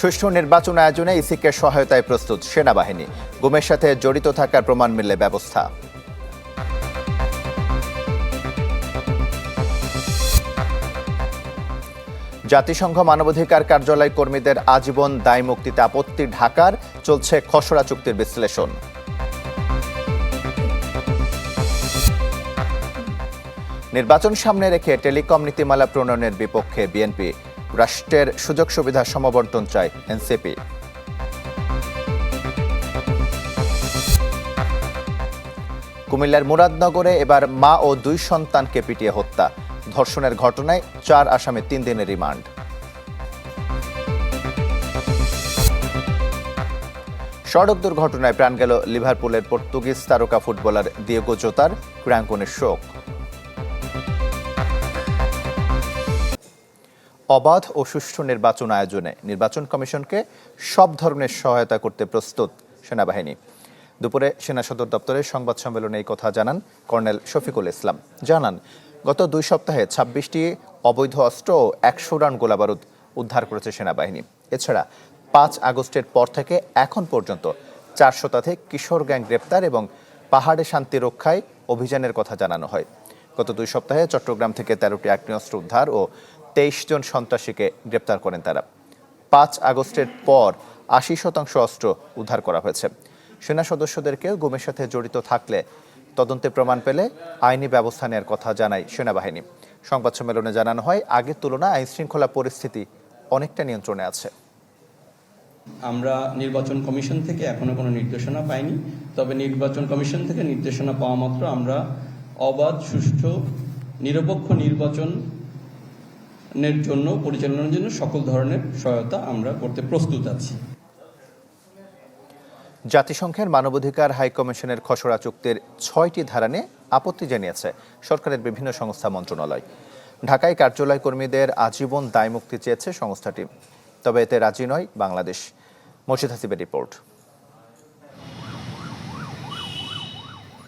সুষ্ঠু নির্বাচন আয়োজনে ইসিকে সহায়তায় প্রস্তুত সেনাবাহিনী। গুমের সাথে জড়িত থাকার প্রমাণ মিললে ব্যবস্থা। জাতিসংঘ মানবাধিকার কার্যালয় কর্মীদের আজীবন দায় মুক্তিতে আপত্তি ঢাকার, চলছে খসড়া চুক্তির বিশ্লেষণ। নির্বাচন সামনে রেখে টেলিকম নীতিমালা প্রণয়নের বিপক্ষে বিএনপি রাষ্ট্রের সুযোগ সুবিধা সমবন্টন চায় এনসিপি। কুমিল্লার মুরাদনগরে এবার মা ও দুই সন্তানকে পিটিয়ে হত্যা। ধর্ষণের ঘটনায় চার আসামে তিন দিনের রিমান্ড। সড়ক দুর্ঘটনায় প্রাণ গেল লিভারপুলের পর্তুগিজ তারকা ফুটবলার দিয়েগো জোতার ক্রাঙ্কনের শোক। অবাধ ও সুষ্ঠু নির্বাচন আয়োজনে নির্বাচন কমিশনকে সব ধরনের সহায়তা করতে প্রস্তুত সেনাবাহিনী। দুপুরে সেনা সদর দপ্তরে সংবাদ সম্মেলনে এই কথা জানান কর্নেল শফিকুল ইসলাম। জানান, গত দুই সপ্তাহে ছাব্বিশটি অবৈধ অস্ত্র ও একশো রান গোলাবারুদ উদ্ধার করেছে সেনাবাহিনী। এছাড়া পাঁচ আগস্টের পর থেকে এখন পর্যন্ত চার শতাধিক কিশোর গ্যাং গ্রেপ্তার এবং পাহাড়ে শান্তি রক্ষায় অভিযানের কথা জানানো হয়। গত দুই সপ্তাহে চট্টগ্রাম থেকে তেরোটি আগ্নেয়াস্ত্র উদ্ধার ও তেইশ জন সন্ত্রাসীকে গ্রেপ্তার করেন তারা। পাঁচ আগস্টের পর আশি শতাংশ অস্ত্র উদ্ধার করা হয়েছে। সেনা সদস্যদেরকেও গুমের সাথে জড়িত থাকলে তদন্তে প্রমাণ পেলে আইনি ব্যবস্থা নেওয়ার কথা জানায় সেনাবাহিনী। সংবাদ সম্মেলনে জানানো হয়, আগের তুলনায় আইন শৃঙ্খলা পরিস্থিতি অনেকটা নিয়ন্ত্রণে আছে। আমরা নির্বাচন কমিশন থেকে এখনও কোনো নির্দেশনা পাইনি, তবে নির্বাচন কমিশন থেকে নির্দেশনা পাওয়া মাত্র আমরা অবাধ, সুষ্ঠু, নিরপেক্ষ নির্বাচনের জন্য পরিচালনার জন্য সকল ধরনের সহায়তা আমরা করতে প্রস্তুত আছি। জাতিসংঘের মানবাধিকার হাই কমিশনের খসড়া চুক্তির ছয়টি ধারা নিয়ে আপত্তি জানিয়েছে সরকারের বিভিন্ন সংস্থা মন্ত্রণালয়। ঢাকায় কার্যালয় কর্মীদের আজীবন দায়মুক্তি চেয়েছে সংস্থাটি তবে এতে রাজি নয় বাংলাদেশ। মর্শিদ হাসিবের রিপোর্ট।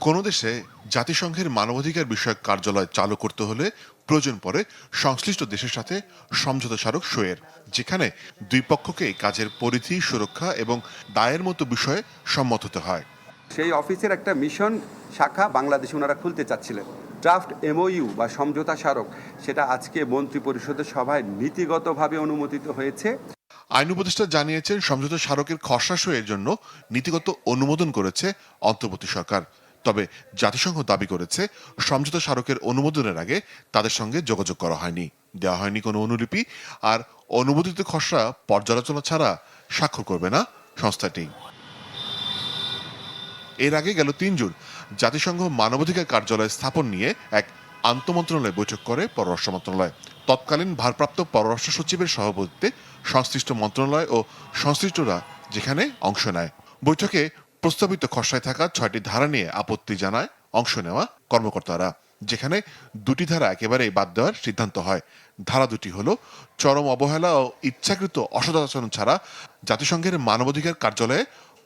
কোনো দেশে জাতিসংঘের মানবাধিকার বিষয়ক কার্যালয় চালু করতে হলে প্রয়োজন পড়ে সংশ্লিষ্ট দেশের সাথে সমঝোতা স্মারক সইয়ের যেখানে দুই পক্ষকে কাজের পরিধি সুরক্ষা এবং দায়ের মতো বিষয়ে সম্মত হতে হয়। সেই অফিসের একটা মিশন শাখা বাংলাদেশে ওনারা খুলতে চাচ্ছিলেন। ড্রাফট এমওইউ বা সমঝোতা স্মারক সেটা আজকে মন্ত্রী পরিষদের সভায় নীতিগতভাবে অনুমোদিত হয়েছে। আইন উপদেষ্টা জানিয়েছেন সমঝোতা স্মারকের খসড়া সইয়ের জন্য নীতিগত অনুমোদন করেছে অন্তর্বর্তী সরকার। তবে জাতিসংঘ দাবি করেছে, সমঝোতা স্মারকের অনুমোদনের আগে তাদের সঙ্গে যোগাযোগ করা হয়নি। দেওয়া হয়নি কোনো অনুলিপি, আর অনুমোদিত খসড়া পর্যালোচনা ছাড়া স্বাক্ষর করবে না সংস্থাটি। এর আগে গেল তিন জুন জাতিসংঘ মানবাধিকার কার্যালয় স্থাপন নিয়ে এক আন্তমন্ত্রণালয় বৈঠক করে পররাষ্ট্র মন্ত্রণালয়। তৎকালীন ভারপ্রাপ্ত পররাষ্ট্র সচিবের সভাপতিত্বে সংশ্লিষ্ট মন্ত্রণালয় ও সংশ্লিষ্টরা যেখানে অংশ নেয়। বৈঠকে প্রস্তাবিত খসড়ায় থাকা ছয়টি ধারা নিয়ে আপত্তি জানায় অংশ নেওয়া কর্মকর্তারা, যেখানে দুটি ধারা একেবারেই বাদ দেওয়ার সিদ্ধান্ত হয়। ধারা দুটি হল, চরম অবহেলা ও ইচ্ছাকৃত অসদাচরণ ছাড়া জাতিসংঘের মানবাধিকার কার্যালয়ে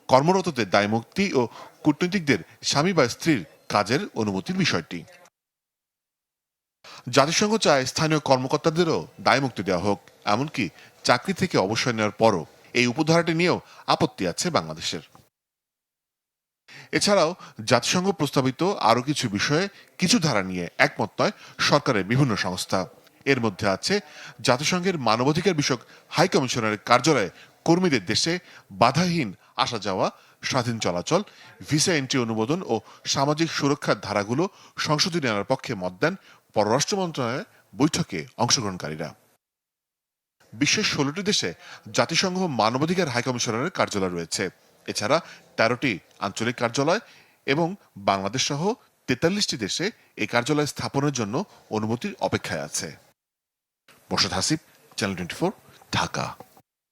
কর্মরতদের দায়মুক্তি ও কূটনীতিকদের স্বামী বা স্ত্রীর কাজের অনুমতির বিষয়টি। জাতিসংঘ চায় স্থানীয় কর্মকর্তাদেরও দায়মুক্তি দেওয়া হোক, এমনকি চাকরি থেকে অবসর নেওয়ার পরও। এই উপধারাটি নিয়েও আপত্তি আছে বাংলাদেশের। এছাড়াও জাতিসংঘ প্রস্তাবিত আরও কিছু বিষয়ে কিছু ধারা নিয়ে একমত নয় সরকারের বিভিন্ন সংস্থা। এর মধ্যে আছে জাতিসংঘের মানবাধিকার বিষয়ক হাই কমিশনারের কার্যালয়ে কর্মীদের দেশে বাধাহীন আসা যাওয়া, স্বাধীন চলাচল, ভিসা এন্ট্রি অনুমোদন ও সামাজিক সুরক্ষার ধারাগুলো সংশোধনী আনার পক্ষে মত দেন পররাষ্ট্র মন্ত্রণালয়ের বৈঠকে অংশগ্রহণকারীরা। বিশ্বের ষোলোটি দেশে জাতিসংঘ মানবাধিকার হাই কমিশনারের কার্যালয় রয়েছে। এছাড়া তেরোটি আঞ্চলিক কার্যালয় এবং বাংলাদেশ সহ তেতাল্লিশটি দেশে এই কার্যালয় স্থাপনের জন্য অনুমতির অপেক্ষায় আছে। বসত Hasib channel twenty Dhaka.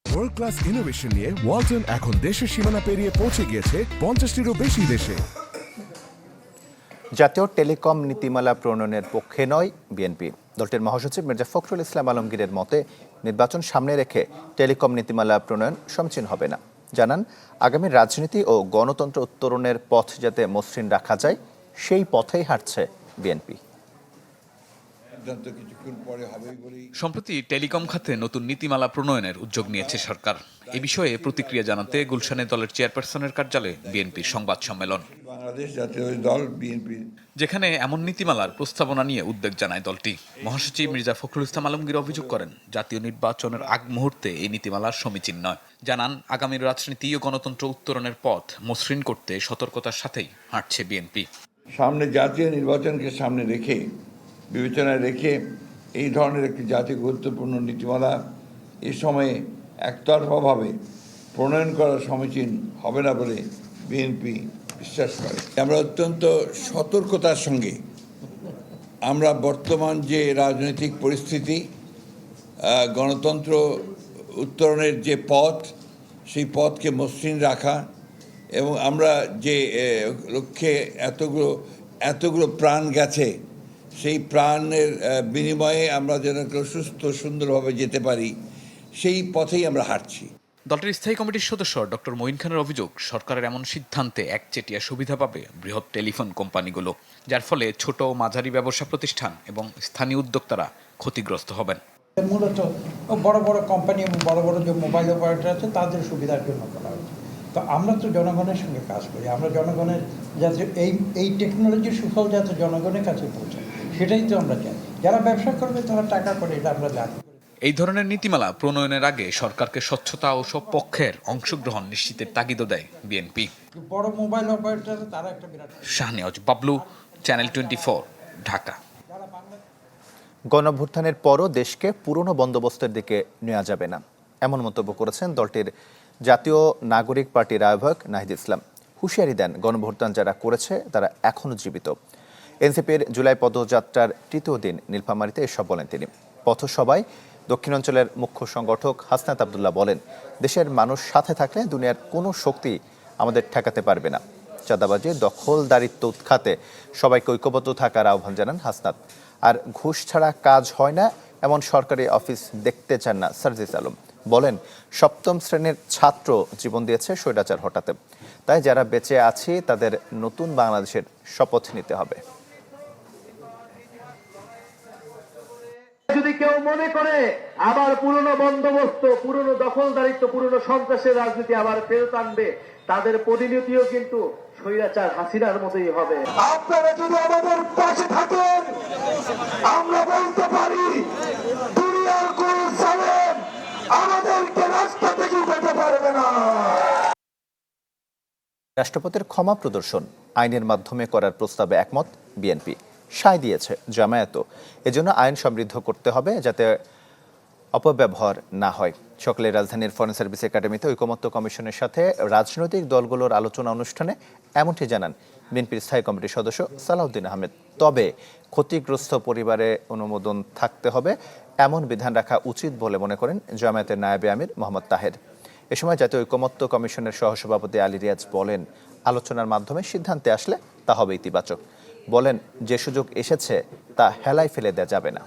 World class innovation নিয়ে ওয়ালটন এখন দেশের সীমানা পেরিয়ে পৌঁছে গিয়েছে পঞ্চাশটিরও বেশি দেশে। জাতীয় টেলিকম নীতিমালা প্রণয়নের পক্ষে নয় বিএনপি। দলটির মহাসচিব মির্জা ফখরুল ইসলাম আলমগীরের মতে নির্বাচন সামনে রেখে টেলিকম নীতিমালা প্রণয়ন সমীচীন হবে না। জানান, আগামী রাজনীতি ও গণতন্ত্র উত্তরণের পথ যাতে মসৃণ রাখা যায়, সেই পথেই হাঁটছে বিএনপি। সিদ্ধান্ত কিছুক্ষণ পরে হবেই বলেই সম্প্রতি টেলিকম খাতে নতুন নীতিমালা প্রণয়নের উদ্যোগ নিয়েছে সরকার। এ বিষয়ে প্রতিক্রিয়া জানাতে গুলশানে দলের চেয়ারপারসনের কার্যালয়ে বিএনপির সংবাদ সম্মেলন। বাংলাদেশ জাতীয় দল বিএনপি। যেখানে এমন নীতিমালার প্রস্তাবনা নিয়ে উদ্বেগ জানায় দলটি। মহাসচিব মির্জা ফখরুল ইসলাম আলমগীর অভিযোগ করেন জাতীয় নির্বাচনের আগ মুহূর্তে এই নীতিমালার সমীচীন নয়। জানান আগামীর রাজনীতি ও গণতন্ত্র উত্তরণের পথ মসৃণ করতে সতর্কতার সাথেই হাঁটছে বিএনপি। সামনে জাতীয় নির্বাচনকে সামনে রেখে বিবেচনায় রেখে এই ধরনের একটি জাতীয় গুরুত্বপূর্ণ নীতিমালা এ সময়ে একতরফাভাবে প্রণয়ন করা সমীচীন হবে না বলে বিএনপি বিশ্বাস করে। আমরা অত্যন্ত সতর্কতার সঙ্গে আমরা বর্তমান যে রাজনৈতিক পরিস্থিতি গণতন্ত্র উত্তরণের যে পথ, সেই পথকে মসৃণ রাখা এবং আমরা যে লক্ষ্যে এতগুলো এতগুলো প্রাণ গেছে সেই প্রাণের বিনিময়ে আমরা যেন সুস্থ সুন্দরভাবে যেতে পারি সেই পথেই আমরা হাঁটছি। দলটির স্থায়ী কমিটির সদস্য ডক্টর মঈন খানের অভিযোগ সরকারের এমন সিদ্ধান্তে একচেটিয়া সুবিধা পাবে বৃহৎ টেলিফোন কোম্পানিগুলো যার ফলে ছোট ও মাঝারি ব্যবসা প্রতিষ্ঠান এবং স্থানীয় উদ্যোক্তারা ক্ষতিগ্রস্ত হবেন। মূলত বড় বড় কোম্পানি এবং বড় বড় যে মোবাইল অপারেটর আছে তাদের সুবিধার জন্য করা হয়েছে তো আমরা তো জনগণের সঙ্গে কাজ করি আমরা জনগণের যাতে এই এই টেকনোলজির সুফল যাতে জনগণের কাছে পৌঁছায়। সেটাই তো আমরা চাই। যারা ব্যবসা করবে তারা টাকা করে এটা আমরা জানি এই ধরনের নীতিমালা প্রণয়নের আগে সরকারকে স্বচ্ছতা ও সব পক্ষের অংশগ্রহণ নিশ্চিতের তাগিদও দেয় বিএনপি। বড় মোবাইল অপারেটর তারা একটা বিরাট শাহনিয়াজ বাবলু চ্যানেল টোয়েন্টি ঢাকা। গণভ্যুত্থানের পরও দেশকে পুরনো বন্দোবস্তের দিকে নেওয়া যাবে না এমন মন্তব্য করেছেন দলটির জাতীয় নাগরিক পার্টির আহ্বায়ক নাহিদ ইসলাম। হুঁশিয়ারি দেন গণভ্যুত্থান যারা করেছে তারা এখনও জীবিত। এনসিপির জুলাই পদযাত্রার তৃতীয় দিন নীলফামারীতে এসব বলেন তিনি। পথসভায় দক্ষিণাঞ্চলের মুখ্য সংগঠক হাসনাত আবদুল্লাহ বলেন, দেশের মানুষ সাথে থাকলে দুনিয়ার কোনো শক্তি আমাদের ঠেকাতে পারবে না। চাঁদাবাজি, দখলদারিত্ব উৎখাতে সবাইকে ঐক্যবদ্ধ থাকার আহ্বান জানান হাসনাত। আর ঘুষ ছাড়া কাজ হয় না, এমন সরকারি অফিস দেখতে চান না সার্জিস আলম। বলেন, সপ্তম শ্রেণির ছাত্র জীবন দিয়েছে স্বৈরাচার হটাতে। তাই যারা বেঁচে আছি, তাদের নতুন বাংলাদেশের শপথ নিতে হবে। যদি কেউ মনে করে আবার পুরনো বন্দোবস্ত পুরনো দখলদারিত্ব পুরনো সন্ত্রাসের রাজনীতি আবার ফেরত আনবে তাদের পরিণতিও কিন্তু স্বৈরাচার হাসিনার মতোই হবে। আপনারা যদি আমাদের পাশে থাকেন আমরা বলতে পারি দুনিয়ার কোন সালেম আমাদেরকে রাস্তা থেকে উঠাতে পারবে না। রাষ্ট্রপতির ক্ষমা প্রদর্শন আইনের মাধ্যমে করার প্রস্তাবে একমত বিএনপি। সায় দিয়েছে জামায়াতও। এজন্য আইন সমৃদ্ধ করতে হবে যাতে অপব্যবহার না হয়। সকালে রাজধানীর ফরেন সার্ভিস একাডেমিতে ঐকমত্য কমিশনের সাথে রাজনৈতিক দলগুলোর আলোচনা অনুষ্ঠানে এমনটি জানান বিএনপির স্থায়ী কমিটির সদস্য সালাউদ্দিন আহমেদ। তবে ক্ষতিগ্রস্ত পরিবারে অনুমোদন থাকতে হবে, এমন বিধান রাখা উচিত বলে মনে করেন জামায়াতের নায়েবে আমির মোহাম্মদ তাহের। এ সময় জাতীয় ঐকমত্য কমিশনের সহসভাপতি আলী রিয়াজ বলেন, আলোচনার মাধ্যমে সিদ্ধান্তে আসলে তা হবে ইতিবাচক। বলেন, যে সুযোগ এসেছে, তা হেলায় ফেলে দেওয়া যাবে না।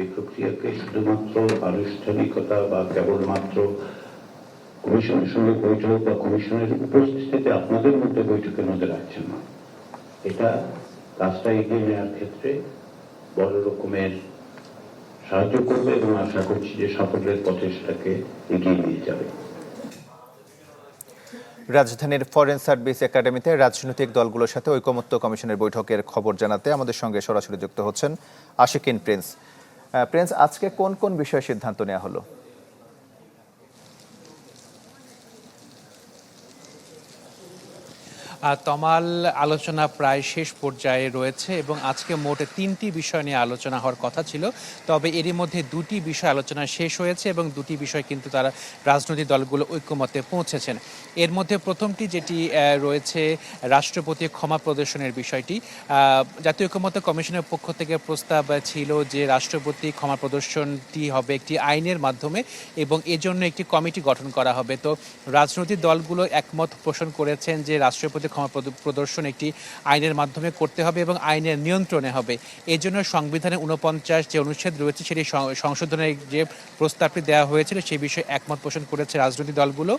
এই প্রক্রিয়াকে শুধুমাত্র আনুষ্ঠানিকতা বা কেবলমাত্র কমিশনের সঙ্গে বৈঠক বা কমিশনের উপস্থিতিতে আপনাদের মধ্যে মধ্যে রাখছেন না। এটা কাজটা এগিয়ে নেওয়ার ক্ষেত্রে বড় রকমের সাহায্য করবে এবং আশা করছি যে সাফল্যের পথে সেটাকে এগিয়ে নিয়ে যাবে। রাজধানীর ফরেন সার্ভিস একাডেমিতে রাজনৈতিক দলগুলোর সাথে ঐকমত্য কমিশনের বৈঠকের খবর জানাতে আমাদের সঙ্গে সরাসরি যুক্ত হচ্ছেন আশিকিন প্রিন্স। প্রিন্স, আজকে কোন কোন বিষয়ে সিদ্ধান্ত নেওয়া হলো? তমাল আলোচনা প্রায় শেষ পর্যায়ে রয়েছে এবং আজকে মোটে তিনটি বিষয় নিয়ে আলোচনা হওয়ার কথা ছিল। তবে এরই মধ্যে দুটি বিষয় আলোচনা শেষ হয়েছে এবং দুটি বিষয় কিন্তু তারা রাজনৈতিক দলগুলো ঐক্যমতে পৌঁছেছেন। এর মধ্যে প্রথমটি যেটি রয়েছে রাষ্ট্রপতি ক্ষমা প্রদর্শনের বিষয়টি। জাতীয় ঐক্যমত্য কমিশনের পক্ষ থেকে প্রস্তাব ছিল যে রাষ্ট্রপতি ক্ষমা প্রদর্শনটি হবে একটি আইনের মাধ্যমে এবং এজন্য একটি কমিটি গঠন করা হবে। তো রাজনৈতিক দলগুলো একমত পোষণ করেছেন যে রাষ্ট্রপতি ক্ষমা প্রদর্শন একটি আইনের মাধ্যমে করতে হবে এবং আইনের নিয়ন্ত্রণে হবে। এই জন্য সংবিধানের উনপঞ্চাশ যে অনুচ্ছেদ রয়েছে সেটি সংশোধনের যে প্রস্তাবটি দেওয়া হয়েছিল সেই বিষয়ে একমত পোষণ করেছে রাজনৈতিক দলগুলো।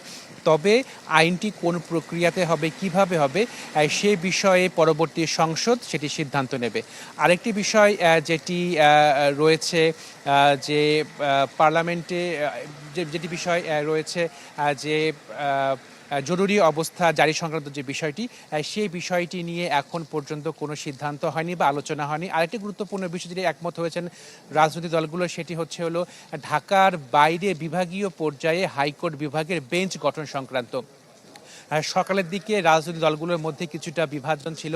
তবে আইনটি কোন প্রক্রিয়াতে হবে, কীভাবে হবে সে বিষয়ে পরবর্তী সংসদ সেটি সিদ্ধান্ত নেবে। আরেকটি বিষয় যেটি রয়েছে যে পার্লামেন্টে যেটি বিষয় রয়েছে যে জরুরি অবস্থা জারি সংক্রান্ত যে বিষয়টি সেই বিষয়টি নিয়ে এখন পর্যন্ত কোনো সিদ্ধান্ত হয়নি বা আলোচনা হয়নি। আরেকটি গুরুত্বপূর্ণ বিষয় যেটি একমত হয়েছেন রাজনৈতিক দলগুলো, সেটি হচ্ছে হলো ঢাকার বাইরে বিভাগীয় পর্যায়ে হাইকোর্ট বিভাগের বেঞ্চ গঠন সংক্রান্ত। সকালের দিকে রাজনৈতিক দলগুলোর মধ্যে কিছুটা বিভাজন ছিল।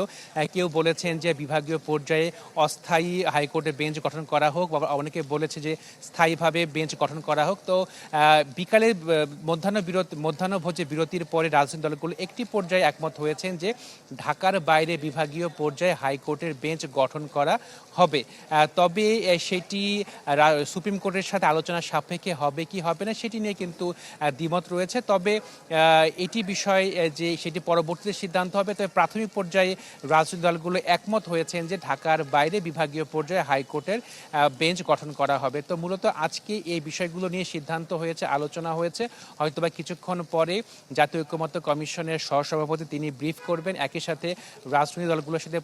কেউ বলেছেন যে বিভাগীয় পর্যায়ে অস্থায়ী হাইকোর্টের বেঞ্চ গঠন করা হোক বা অনেকে বলেছে যে স্থায়ীভাবে বেঞ্চ গঠন করা হোক। তো বিকালে মধ্যাহ্ন বিরতি মধ্যাহ্নভোজে বিরতির পরে রাজনৈতিক দলগুলো একটি পর্যায়ে একমত হয়েছেন যে ঢাকার বাইরে বিভাগীয় পর্যায়ে হাইকোর্টের বেঞ্চ গঠন করা হবে। তবে সেটি সুপ্রিম কোর্টের সাথে আলোচনা সাপেক্ষে হবে কি হবে না সেটি নিয়ে কিন্তু দ্বিমত রয়েছে। তবে এটি বিষয় আহ, যে সেটি পরবর্তীতে সিদ্ধান্ত হবে তবে প্রাথমিক পর্যায়ে রাজনৈতিক দলগুলো একমত হয়েছেন যে ঢাকার বাইরে বিভাগীয় পর্যায়ে হাইকোর্টের বেঞ্চ গঠন করা হবে। তো মূলত আজকে এই বিষয়গুলো নিয়ে সিদ্ধান্ত হয়েছে আলোচনা হয়েছে। হয়তোবা কিছুক্ষণ পরে জাতীয় ঐক্যমত্য কমিশনের সহসভাপতি তিনি ব্রিফ করবেন। একই সাথে রাজনৈতিক দলগুলোর সাথে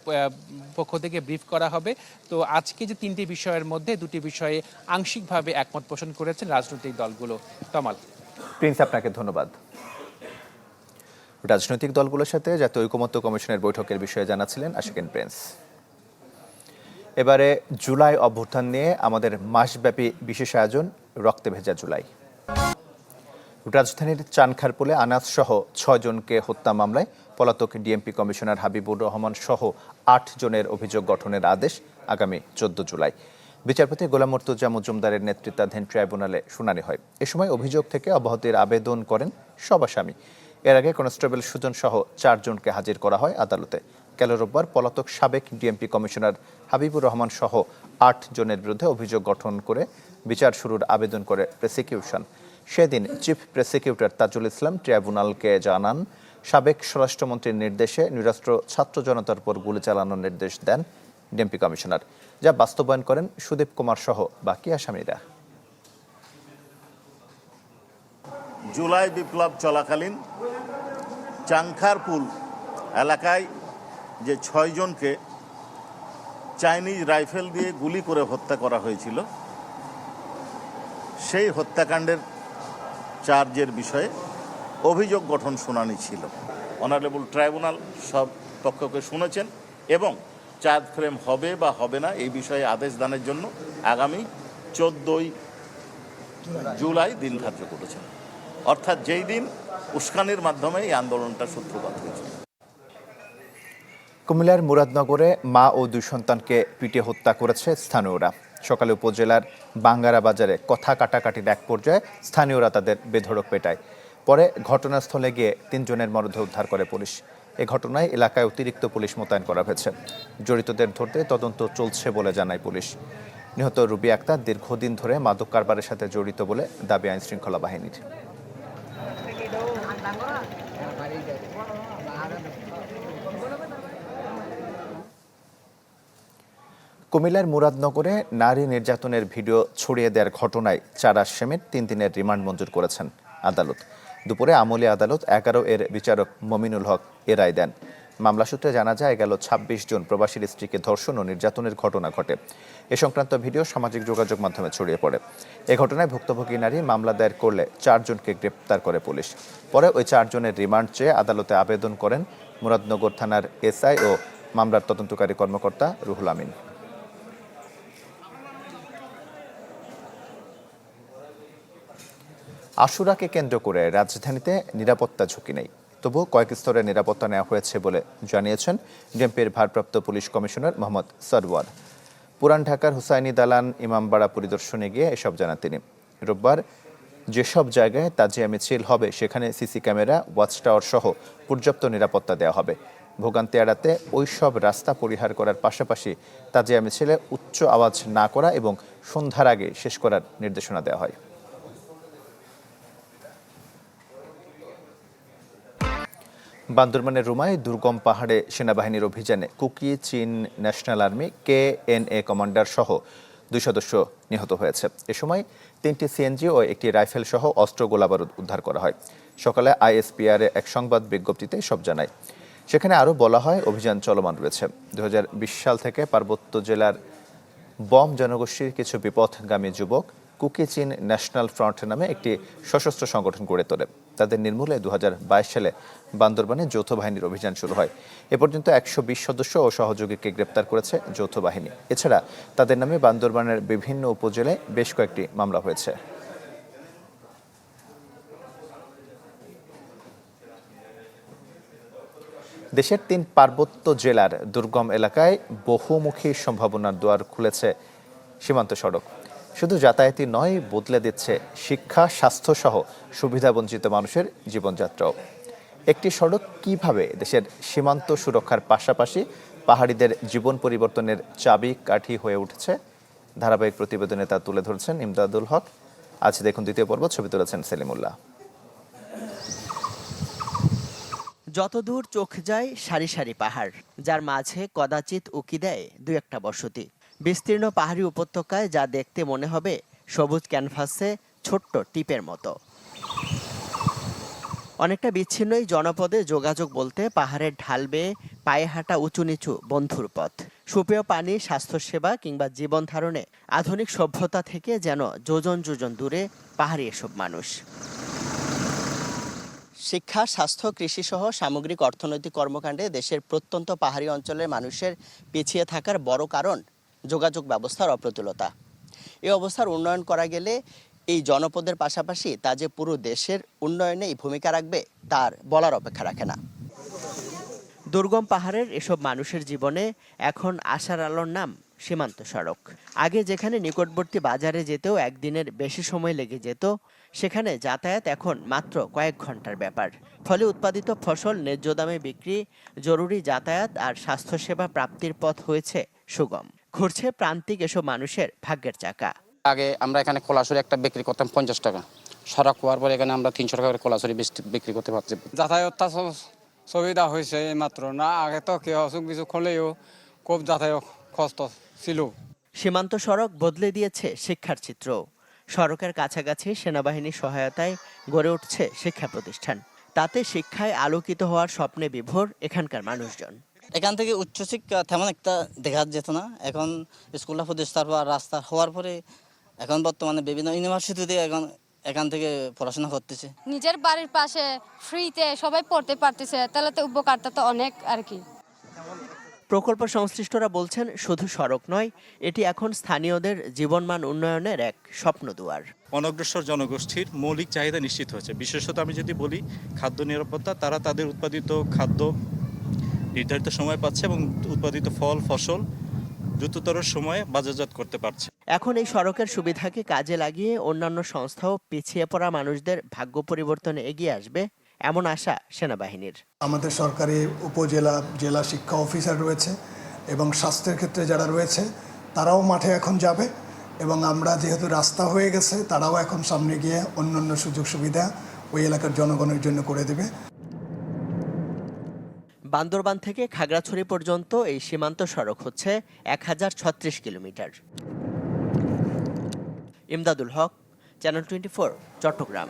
পক্ষ থেকে ব্রিফ করা হবে। তো আজকে যে তিনটি বিষয়ের মধ্যে দুটি বিষয়ে আংশিকভাবে একমত পোষণ করেছেন রাজনৈতিক দলগুলো। তমাল। প্রিন্স আপনাকে ধন্যবাদ। রাজনৈতিক দলগুলোর সাথে জাতীয় ঐকমত্য কমিশনের বৈঠকের বিষয়ে জানাচ্ছিলেন আশিকেন প্রিন্স। এবারে জুলাই অভ্যুত্থান নিয়ে আমাদের মাসব্যাপী বিশেষ আয়োজন, রক্তে ভেজা জুলাই। রাজধানীর চানখারপুলে আনাস সহ ছয় জনকে হত্যা মামলায় পলাতক ডিএমপি কমিশনার হাবিবুর রহমান সহ আট জনের অভিযোগ গঠনের আদেশ আগামী চোদ্দ জুলাই। বিচারপতি গোলাম মর্তুজা মজুমদারের নেতৃত্বাধীন ট্রাইব্যুনালে শুনানি হয়। এ সময় অভিযোগ থেকে অব্যাহতির আবেদন করেন সব আসামি এর আগে কনস্টেবল সুজন সহ চারজনকে হাজির করা হয় আদালতে। গেল রোববার পলাতক সাবেক ডিএমপি কমিশনার হাবিবুর রহমান সহ আট জনের বিরুদ্ধে অভিযোগ গঠন করে বিচার শুরুর আবেদন করে প্রসিকিউশন সেদিন চিফ প্রসিকিউটর তাজুল ইসলাম ট্রাইব্যুনালকে জানান, সাবেক স্বরাষ্ট্রমন্ত্রীর নির্দেশে নিরস্ত্র ছাত্র জনতার উপর গুলি চালানোর নির্দেশ দেন ডিএমপি কমিশনার। যা বাস্তবায়ন করেন সুদীপ কুমার সহ বাকি আসামিরা। জুলাই বিপ্লব চলাকালীন চাংখারপুল এলাকায় যে ছয়জনকে চাইনিজ রাইফেল দিয়ে গুলি করে হত্যা করা হয়েছিল, সেই হত্যাকাণ্ডের চার্জের বিষয়ে অভিযোগ গঠন শুনানি ছিল। অনারেবল ট্রাইব্যুনাল সব পক্ষকে শুনেছেন এবং চার্জ ফ্রেম হবে বা হবে না এই বিষয়ে আদেশ দানের জন্য আগামী চোদ্দোই জুলাই দিন ধার্য করেছেন। অর্থাৎ যেই দিন উস্কানির মাধ্যমে এই আন্দোলনটা সূত্রপাত হয়েছে। কুমিল্লার মুরাদনগরে মা ও দুই সন্তানকে পিটে হত্যা করেছে স্থানীয়রা। সকালে উপজেলার বাঙ্গারা বাজারে কথা কাটাকাটির এক পর্যায়ে স্থানীয়রা তাদের বেধড়ক পেটায়। পরে ঘটনাস্থলে গিয়ে তিনজনের মরদেহ উদ্ধার করে পুলিশ। এ ঘটনায় এলাকায় অতিরিক্ত পুলিশ মোতায়েন করা হয়েছে। জড়িতদের ধরতে তদন্ত চলছে বলে জানায় পুলিশ। নিহত রুবি আক্তার দীর্ঘদিন ধরে মাদক কারবারের সাথে জড়িত বলে দাবি আইনশৃঙ্খলা বাহিনীর। কুমিল্লার মুরাদনগরে নারী নির্যাতনের ভিডিও ছড়িয়ে দেওয়ার ঘটনায় চার আসামির তিন দিনের রিমান্ড মঞ্জুর করেছেন আদালত। দুপুরে আমলি আদালত এগারো এর বিচারক মমিনুল হক এ রায় দেন। মামলা সূত্রে জানা যায়, গেল ২৬ জন প্রবাসীর স্ত্রীকে ধর্ষণ ও নির্যাতনের ঘটনা ঘটে। এ সংক্রান্ত ভিডিও সামাজিক যোগাযোগ মাধ্যমে ছড়িয়ে পড়ে। এ ঘটনায় ভুক্তভোগী নারী মামলা দায়ের করলে চারজনকে গ্রেপ্তার করে পুলিশ। পরে ওই চারজনের রিমান্ড চেয়ে আদালতে আবেদন করেন মুরাদনগর থানার এসআই ও মামলার তদন্তকারী কর্মকর্তা রুহুল আমিন। আশুরাকে কেন্দ্র করে রাজধানীতে নিরাপত্তা ঝুঁকি নেই। তবু কয়েক স্তরে নিরাপত্তা নেওয়া হয়েছে বলে জানিয়েছেন ডিএমপির ভারপ্রাপ্ত পুলিশ কমিশনার মোহাম্মদ সরওয়ার। পুরান ঢাকার হুসাইনি দালান ইমামবাড়া পরিদর্শনে গিয়ে এসব জানান তিনি। রোববার যেসব জায়গায় তাজিয়া মিছিল হবে, সেখানে সিসি ক্যামেরা ওয়াচ টাওয়ার সহ পর্যাপ্ত নিরাপত্তা দেওয়া হবে। ভোগান্তি এড়াতে ওই সব রাস্তা পরিহার করার পাশাপাশি তাজিয়া মিছিলে উচ্চ আওয়াজ না করা এবং সন্ধ্যার আগে শেষ করার নির্দেশনা দেওয়া হয়। বান্দরবানের রুমায় দুর্গম পাহাড়ে সেনাবাহিনীর অভিযানে Kuki Chin national army K N A commander সহ দুই সদস্য নিহত হয়েছে। এ সময় তিনটি সিএনজি ও একটি রাইফেল সহ অস্ত্র গোলাবারুদ উদ্ধার করা হয়। সকালে আইএসপিআর এক সংবাদ বিজ্ঞপ্তিতে সব জানায়। সেখানে আরও বলা হয়, অভিযান চলমান রয়েছে। দুই হাজার বিশ সাল থেকে পার্বত্য জেলার বম জনগোষ্ঠীর কিছু বিপথগামী যুবক কুকি চীন ন্যাশনাল ফ্রন্ট নামে একটি সশস্ত্র সংগঠন গড়ে তোলে। তাদের নির্মূলে দুহাজার বাইশ সালে বান্দরবানে যৌথ বাহিনীর অভিযান শুরু হয়। এ পর্যন্ত একশো বিশ সদস্য ও সহযোগীকে গ্রেপ্তার করেছে যৌথ বাহিনী। এছাড়া তাদের নামে বান্দরবানের বিভিন্ন উপজেলায় বেশ কয়েকটি মামলা হয়েছে। দেশের তিন পার্বত্য জেলার দুর্গম এলাকায় বহুমুখী সম্ভাবনার দুয়ার খুলেছে সীমান্ত সড়ক। শুধু যাতায়াতই নয়, বদলে দিচ্ছে শিক্ষা স্বাস্থ্যসহ সুবিধাবঞ্চিত মানুষের জীবনযাত্রাও। একটি সড়ক কীভাবে দেশের সীমান্ত সুরক্ষার পাশাপাশি পাহাড়িদের জীবন পরিবর্তনের চাবি কাঠি হয়ে উঠেছে? ধারাবাহিক প্রতিবেদনে তা তুলে ধরছেন ইমদাদুল হক। আজ দেখুন দ্বিতীয় পর্ব, ছবি তুলেছেন সেলিমুল্লাহ। যতদূর চোখ যায় সারি সারি পাহাড়, যার মাঝে কদাচিৎ উকি দেয় দু একটা বসতি। বিস্তীর্ণ পাহাড়ি উপত্যকায় যা দেখতে মনে হবে সবুজ ক্যানভাসে ছোট্ট টিপের মতো। অনেকটা বিচ্ছিন্নই জনপদে যোগাযোগ বলতে পাহাড়ের ঢাল বেয়ে পায়ে হাঁটা উঁচু নিচু বন্ধুর পথ। সুপেয় পানি, স্বাস্থ্যসেবা কিংবা জীবন ধারণে আধুনিক সভ্যতা থেকে যেন যোজন যোজন দূরে পাহাড়ি এসব মানুষ। শিক্ষা, স্বাস্থ্য কৃষি সহ সামগ্রিক অর্থনৈতিক কর্মকাণ্ডে দেশের প্রত্যন্ত পাহাড়ি অঞ্চলের মানুষের পিছিয়ে থাকার বড় কারণ যোগাযোগ ব্যবস্থার অপ্রতুলতা। এই অবস্থার উন্নয়ন করা গেলে এই জনপদের পাশাপাশি তা যে পুরো দেশের উন্নয়নে ভূমিকা রাখবে, তার বলার অপেক্ষা রাখে না। দুর্গম পাহাড়ের এসব মানুষের জীবনে এখন আশার আলোর নাম সীমান্ত সড়ক। আগে যেখানে নিকটবর্তী বাজারে যেতেও একদিনের বেশি সময় লেগে যেত, সেখানে যাতায়াত এখন মাত্র কয়েক ঘণ্টার ব্যাপার। ফলে উৎপাদিত ফসল, ন্যায্য দামে বিক্রি, জরুরি যাতায়াত আর স্বাস্থ্যসেবা প্রাপ্তির পথ হয়েছে সুগম। ঘুরছে প্রান্তিক এসব মানুষের ভাগ্যের চাকা। আগে আমরা এখানে কোলাসুরি একটা বিক্রি করতাম পঞ্চাশ টাকা। সড়ক হওয়ার পরে এখানে আমরা তিনশো টাকা করে কোলাসুরি বিক্রি করতে পারছি। যাতায়াতটা সুবিধা হয়েছে এই মাত্র না আগে তো কেউ অসুখ বিসুখ হলেও খুব যাতায়াত কষ্ট ছিল। সীমান্ত সড়ক বদলে দিয়েছে শিক্ষার চিত্র। সড়কের কাছাকাছি সেনাবাহিনীর সহায়তায় গড়ে উঠছে শিক্ষা প্রতিষ্ঠান। তাতে শিক্ষায় আলোকিত হওয়ার স্বপ্নে বিভোর এখানকার মানুষজন। এখান থেকে উচ্চশিক্ষা তেমন একটা দেখা যেত না। এখন স্কুলটা প্রতিষ্ঠার পর রাস্তা হওয়ার পরে এখন বর্তমানে বিভিন্ন ইউনিভার্সিটিতে এখন এখান থেকে পড়াশোনা করতেছে। নিজের বাড়ির পাশে ফ্রিতে সবাই পড়তে পারতেছে তাহলে তো উপকারটা তো অনেক আর কি। প্রকল্প সংশ্লিষ্টরা বলছেন শুধু সড়ক নয় এটি এখন স্থানীয়দের জীবনমান উন্নয়নের এক স্বপ্ন দুয়ার অনগ্রসর জনগোষ্ঠীর মৌলিক চাহিদা নিশ্চিত হয়েছে। বিশেষত আমি যদি বলি খাদ্য নিরাপত্তা তারা তাদের উৎপাদিত খাদ্য নির্ধারিত সময় পাচ্ছে এবং উৎপাদিত ফল ফসল দ্রুততর সময়ে বাজারজাত করতে পারছে। এখন এই সড়কের সুবিধাকে কাজে লাগিয়ে অন্যান্য সংস্থাও পিছিয়ে পড়া মানুষদের ভাগ্য পরিবর্তনে এগিয়ে আসবে এমন আশা সেনাবাহিনীর। আমাদের সরকারি উপজেলা জেলা শিক্ষা অফিসার রয়েছে এবং স্বাস্থ্যের ক্ষেত্রে যারা রয়েছে তারাও মাঠে এখন যাবে এবং আমরা যেহেতু রাস্তা হয়ে গেছে তারাও এখন সামনে গিয়ে অন্যান্য সুযোগ সুবিধা ওই এলাকার জনগণের জন্য করে দেবে। বান্দরবান থেকে খাগড়াছড়ি পর্যন্ত এই সীমান্ত সড়ক হচ্ছে এক হাজার ছত্রিশ kilometre. Imdadul Haque channel twenty Chattogram.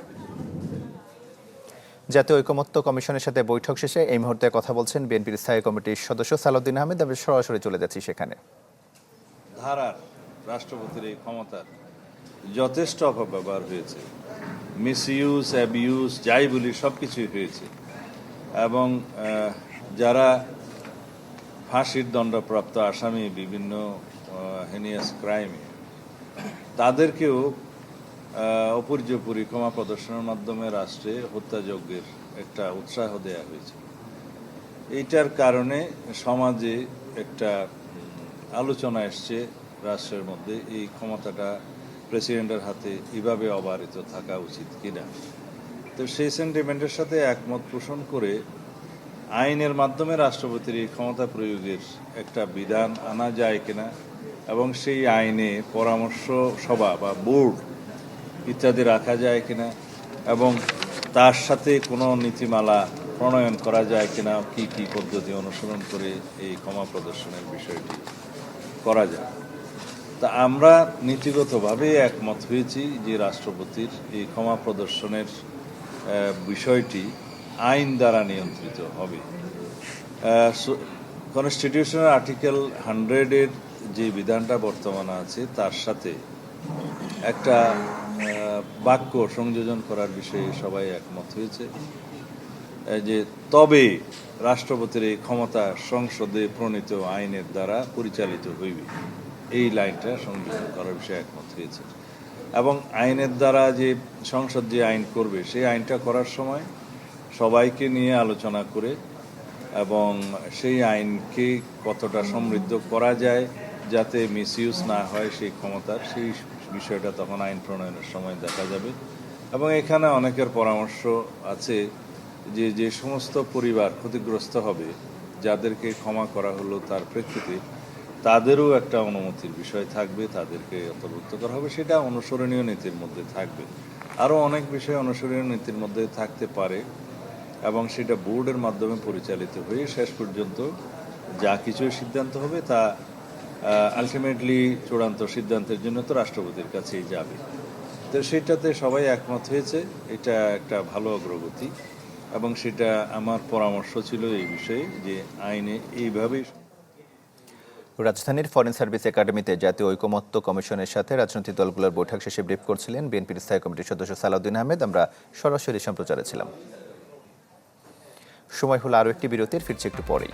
জাতীয় ঐকমত্য কমিশনের সাথে বৈঠক শেষে এই মুহূর্তে কথা বলছেন বিএনপির স্থায়ী কমিটির সদস্য সালাউদ্দিন আহমেদ। আমি সরাসরি চলে যাচ্ছি সেখানে। ধারার রাষ্ট্রপতির এই ক্ষমতার যথেষ্ট অপব্যবহার হয়েছে। মিস ইউজ অ্যাবিউজ যাই বলি সব কিছুই হয়েছে। এবং যারা ফাঁসির দণ্ডপ্রাপ্ত আসামি, বিভিন্ন হেনিয়াস ক্রাইমে, তাদেরকেও অপর্যপুরি ক্ষমা প্রদর্শনের মাধ্যমে রাষ্ট্রে হত্যাযজ্ঞের একটা উৎসাহ দেয়া হয়েছে। এইটার কারণে সমাজে একটা আলোচনা এসছে রাষ্ট্রের মধ্যে, এই ক্ষমতাটা প্রেসিডেন্টের হাতে এভাবে অবারিত থাকা উচিত কিনা। তো সেই সেন্টিমেন্টের সাথে একমত পোষণ করে আইনের মাধ্যমে রাষ্ট্রপতির এই ক্ষমতা প্রয়োগের একটা বিধান আনা যায় কিনা এবং সেই আইনে পরামর্শ সভা বা বোর্ড ইত্যাদি রাখা যায় কিনা এবং তার সাথে কোনো নীতিমালা প্রণয়ন করা যায় কিনা, কি কি পদ্ধতি অনুসরণ করে এই ক্ষমা প্রদর্শনের বিষয়টি করা যায়। তা আমরা নীতিগতভাবে একমত হয়েছি যে রাষ্ট্রপতির এই ক্ষমা প্রদর্শনের বিষয়টি আইন দ্বারা নিয়ন্ত্রিত হবে। কনস্টিটিউশনের আর্টিকেল হান্ড্রেডের যে বিধানটা বর্তমানে আছে, তার সাথে একটা বাক্য সংযোজন করার বিষয়ে সবাই একমত হয়েছে যে তবে রাষ্ট্রপতির এই ক্ষমতা সংসদে প্রণীত আইনের দ্বারা পরিচালিত হইবে। এই লাইনটা সংযোজন করার বিষয়ে একমত হয়েছে। এবং আইনের দ্বারা যে সংসদ যে আইন করবে, সেই আইনটা করার সময় সবাইকে নিয়ে আলোচনা করে এবং সেই আইনকে কতটা সমৃদ্ধ করা যায় যাতে মিসইউজ না হয় সেই ক্ষমতার, সেই বিষয়টা তখন আইন প্রণয়নের সময় দেখা যাবে। এবং এখানে অনেকের পরামর্শ আছে যে যে সমস্ত পরিবার ক্ষতিগ্রস্ত হবে, যাদেরকে ক্ষমা করা হলো তার প্রেক্ষিতে, তাদেরও একটা অনুমতির বিষয় থাকবে, তাদেরকে অন্তর্ভুক্ত করা হবে, সেটা অনুসরণীয় নীতির মধ্যে থাকবে। আরও অনেক বিষয় অনুসরণীয় নীতির মধ্যে থাকতে পারে। এবং সেটা বোর্ডের মাধ্যমে পরিচালিত হয়ে শেষ পর্যন্ত যা কিছু সিদ্ধান্ত হবে তা আলটিমেটলি চূড়ান্ত সিদ্ধান্তের জন্য তো রাষ্ট্রপতির কাছেই যাবে। তো সেটাতে সবাই একমত হয়েছে, এটা একটা ভালো অগ্রগতি এবং সেটা আমার পরামর্শ ছিল এই বিষয়ে যে আইনে এইভাবেই রাজধানীর ফরেন সার্ভিস একাডেমিতে জাতীয় ঐকমত্য কমিশনের সাথে রাজনৈতিক দলগুলোর বৈঠক শেষে ব্রিফ করছিলেন বিএনপির স্থায়ী কমিটির সদস্য সালাউদ্দিন আহমেদ। আমরা সরাসরি সম্প্রচারে ছিলাম। সময় হলো আরও একটি বিরতির ফিরছে একটু পরেই।